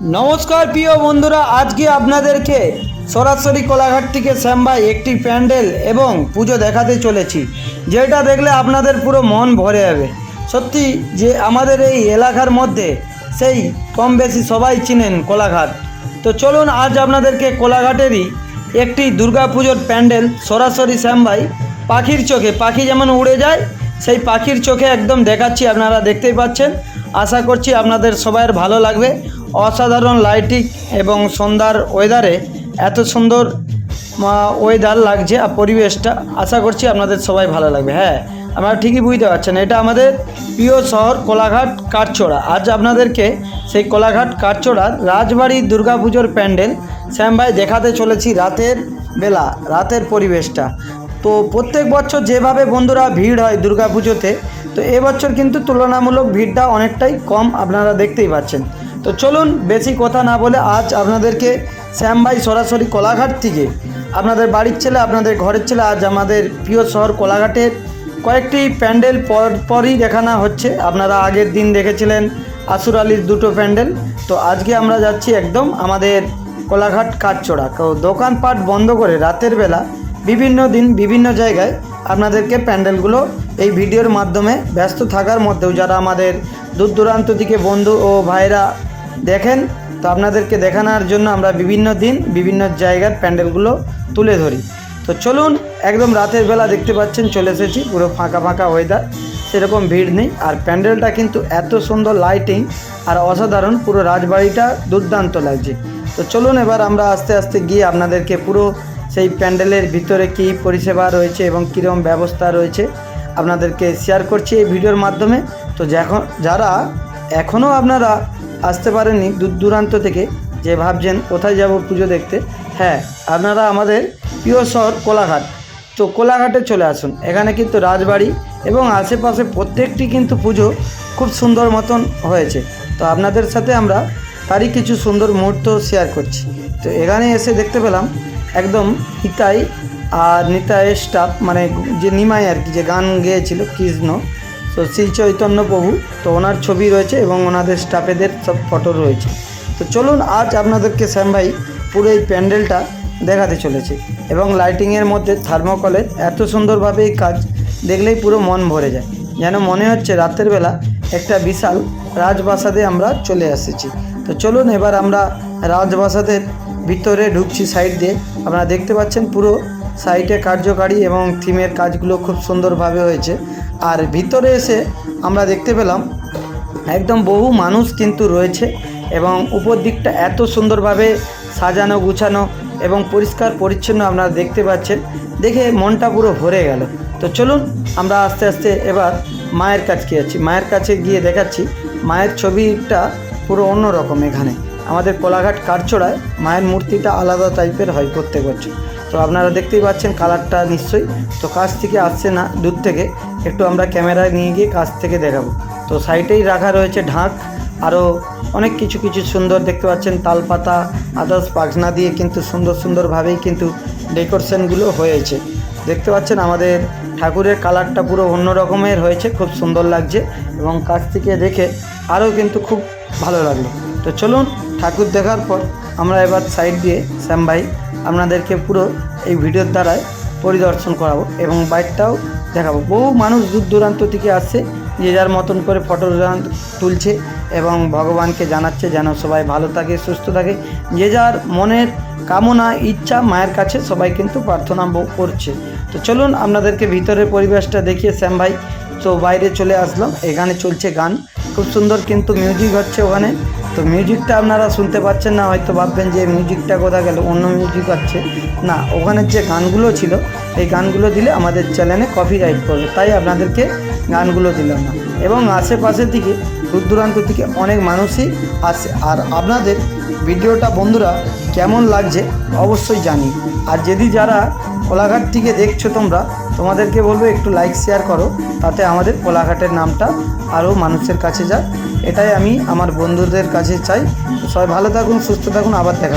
নমস্কার প্রিয় বন্ধুরা, আজকে আপনাদেরকে সরাসরি কোলাঘাট থেকে শ্যামভাই একটি প্যান্ডেল এবং পুজো দেখাতে চলেছি, যেটা দেখলে আপনাদের পুরো মন ভরে যাবে। সত্যি যে আমাদের এই এলাকার মধ্যে সেই কম বেশি সবাই চিনেন কোলাঘাট। তো চলুন, আজ আপনাদেরকে কোলাঘাটেরই একটি দুর্গাপুজোর প্যান্ডেল সরাসরি শ্যামভাই পাখির চোখে, পাখি যেমন উড়ে যায়, সেই পাখির চোখে একদম দেখাচ্ছি, আপনারা দেখতেই পাচ্ছেন। আশা করছি আপনাদের সবার ভালো লাগবে। অসাধারণ লাইটিং এবং সন্ধ্যার ওয়েদারে এত সুন্দর ওয়েদার লাগছে আর পরিবেশটা। আশা করছি আপনাদের সবাই ভালো লাগবে। হ্যাঁ আপনারা ঠিকই বুঝতে পারছেন, এটা আমাদের প্রিয় শহর কোলাঘাট কাঠচোড়া। আজ আপনাদেরকে সেই কোলাঘাট কাঠচোড়ার রাজবাড়ি দুর্গাপুজোর প্যান্ডেল শ্যামভাই দেখাতে চলেছি রাতের বেলা, রাতের পরিবেশটা। তো প্রত্যেক বছর যেভাবে বন্ধুরা ভিড় হয় দুর্গাপুজোতে, তো এবছর কিন্তু তুলনামূলক ভিড়টা অনেকটাই কম আপনারা দেখতেই পাচ্ছেন। তো চলুন বেশি কথা না বলে আজ আপনাদেরকে শ্যাম ভাই সরাসরি কোলাঘাট থেকে আপনাদের বাড়ির ছেলে, আপনাদের ঘরের ছেলে, আজ আমাদের প্রিয় শহর কোলাঘাটের কয়েকটি প্যান্ডেল পর, পরই দেখানো হচ্ছে। আপনারা আগের দিন দেখেছিলেন আসুর আলীর দুটো প্যান্ডেল। তো আজকে আমরা যাচ্ছি একদম আমাদের কোলাঘাট কাঠচোড়া। তো দোকানপাট বন্ধ করে রাতের বেলা বিভিন্ন দিন বিভিন্ন জায়গায় আপনাদেরকে প্যান্ডেলগুলো এই ভিডিওর মাধ্যমে ব্যস্ত থাকার মধ্যেও যারা আমাদের দূর দূরান্ত থেকে বন্ধু ও ভাইরা দেখেন, তো আপনাদেরকে দেখানোর জন্য আমরা বিভিন্ন দিন বিভিন্ন জায়গার প্যান্ডেলগুলো তুলে ধরি। তো চলুন, একদম রাতের বেলা দেখতে পাচ্ছেন, চলে এসেছি, পুরো ফাঁকা ফাঁকা ওয়েদার সেরকম ভিড় নেই। আর প্যান্ডেলটা কিন্তু এত সুন্দর লাইটিং আর অসাধারণ, পুরো রাজবাড়িটা দুর্দান্ত লাগছে। তো চলুন এবার আমরা আস্তে আস্তে গিয়ে আপনাদেরকে পুরো সেই প্যান্ডেলের ভিতরে কী পরিষেবা রয়েছে এবং কীরকম ব্যবস্থা রয়েছে আপনাদেরকে শেয়ার করছি এই ভিডিওর মাধ্যমে। তো যখন যারা এখনও আপনারা আসতে পারেননি দূর দূরান্ত থেকে, যে ভাবছেন কোথায় যাব পুজো দেখতে। হ্যাঁ আপনারা আমাদের প্রিয় শহর কোলাঘাট। তো কোলাঘাটে চলে আসুন। এখানে কিন্তু রাজবাড়ি এবং আশেপাশে প্রত্যেকটি কিন্তু পুজো খুব সুন্দর মতন হয়েছে। তো আপনাদের সাথে আমরা তারই কিছু সুন্দর মুহূর্ত শেয়ার করছি। তো এখানে এসে দেখতে পেলাম একদম নিতাই আর নিতাইয়ের স্টাফ মানে যে নিমাই আর কি, যে গান গেয়েছিল, কৃষ্ণ। তো শ্রী চৈতন্য প্রভু, তো ওনার ছবি রয়েছে এবং ওনাদের স্টাফেদের সব ফটো রয়েছে। তো চলুন, আজ আপনাদেরকে শ্যাম ভাই পুরো এই প্যান্ডেলটা দেখাতে চলেছে এবং লাইটিংয়ের মধ্যে থার্মোকলের এত সুন্দরভাবে এই কাজ দেখলেই পুরো মন ভরে যায়। যেন মনে হচ্ছে রাতের বেলা একটা বিশাল রাজপ্রাসাদে আমরা চলে এসেছি। তো চলুন, এবার আমরা রাজপ্রাসাদের ভিতরে ঢুকছি, সাইড দিয়ে। আপনারা দেখতে পাচ্ছেন পুরো সাইটে কার্যকারী এবং থিমের কাজগুলো খুব সুন্দরভাবে হয়েছে। আর ভিতরে এসে আমরা দেখতে পেলাম একদম বহু মানুষ কিন্তু রয়েছে এবং উপর দিকটা এত সুন্দরভাবে সাজানো, গুছানো এবং পরিষ্কার পরিচ্ছন্ন আপনারা দেখতে পাচ্ছেন। দেখে মনটা পুরো ভরে গেল। তো চলুন আমরা আস্তে আস্তে এবার মায়ের কাছে যাচ্ছি। মায়ের কাছে গিয়ে দেখাচ্ছি, মায়ের ছবিটা পুরো অন্য রকম এখানে। আমাদের কোলাঘাট কাঠচোড়ায় মায়ের মূর্তিটা আলাদা টাইপের হয় প্রত্যেক বছর। তো আপনারা দেখতেই পাচ্ছেন কালারটা নিশ্চয়ই। তো কাছ থেকে আসছে না, দূর থেকে। একটু আমরা ক্যামেরায় নিয়ে গিয়ে কাছ থেকে দেখাবো। তো সাইডেই রাখা রয়েছে ঢাক। আরও অনেক কিছু কিছু সুন্দর দেখতে পাচ্ছেন। তালপাতা, আদার্স, পাখনা দিয়ে কিন্তু সুন্দর, সুন্দরভাবেই কিন্তু ডেকোরেশনগুলো হয়েছে। দেখতে পাচ্ছেন আমাদের ঠাকুরের কালারটা পুরো অন্য রকমের হয়েছে। খুব সুন্দর লাগছে এবং কাছ থেকে দেখে আরও কিন্তু খুব ভালো লাগল। তো চলুন ঠাকুর দেখার পর আমরা এবার সাইড দিয়ে শ্যাম ভাই আপনাদেরকে পুরো এই ভিডিওর দ্বারায় পরিদর্শন করাবো এবং বাইকটাও দেখাবো। বহু মানুষ দূর দূরান্ত থেকে আসছে, যে যার মতন করে ফটো তুলছে এবং ভগবানকে জানাচ্ছে যেন সবাই ভালো থাকে, সুস্থ থাকে। যে যার মনের কামনা, ইচ্ছা, মায়ের কাছে সবাই কিন্তু প্রার্থনা করছে। তো চলুন আপনাদেরকে ভিতরের পরিবেশটা দেখিয়ে, শ্যাম ভাই তো বাইরে চলে আসলাম এখানে চলছে গান। খুব সুন্দর কিন্তু মিউজিক হচ্ছে ওখানে। তো মিউজিকটা আপনারা শুনতে পাচ্ছেন না, হয়তো ভাববেন যে মিউজিকটা কোথা গেল, অন্য মিউজিক হচ্ছে না ওখানে যে গানগুলো ছিল, এই গানগুলো দিলে আমাদের চ্যানেলে কপি রাইট করবে তাই আপনাদেরকে গানগুলো দিলাম না। এবং আশেপাশের দিকে, দূর দূরান্ত থেকে অনেক মানুষই আসে। আর আপনাদের ভিডিওটা বন্ধুরা কেমন লাগছে, অবশ্যই জানি। আর যদি যারা কোলাঘাট থেকে দেখছ তোমরা তোমাদেরকে বলব একটু লাইক শেয়ার করো, তাতে আমাদের কোলাঘাটের নামটা আরও মানুষের কাছে যাক এটাই আমি আমার বন্ধুদের কাছে চাই সবাই ভালো থাকুন, সুস্থ থাকুন, আবার দেখা।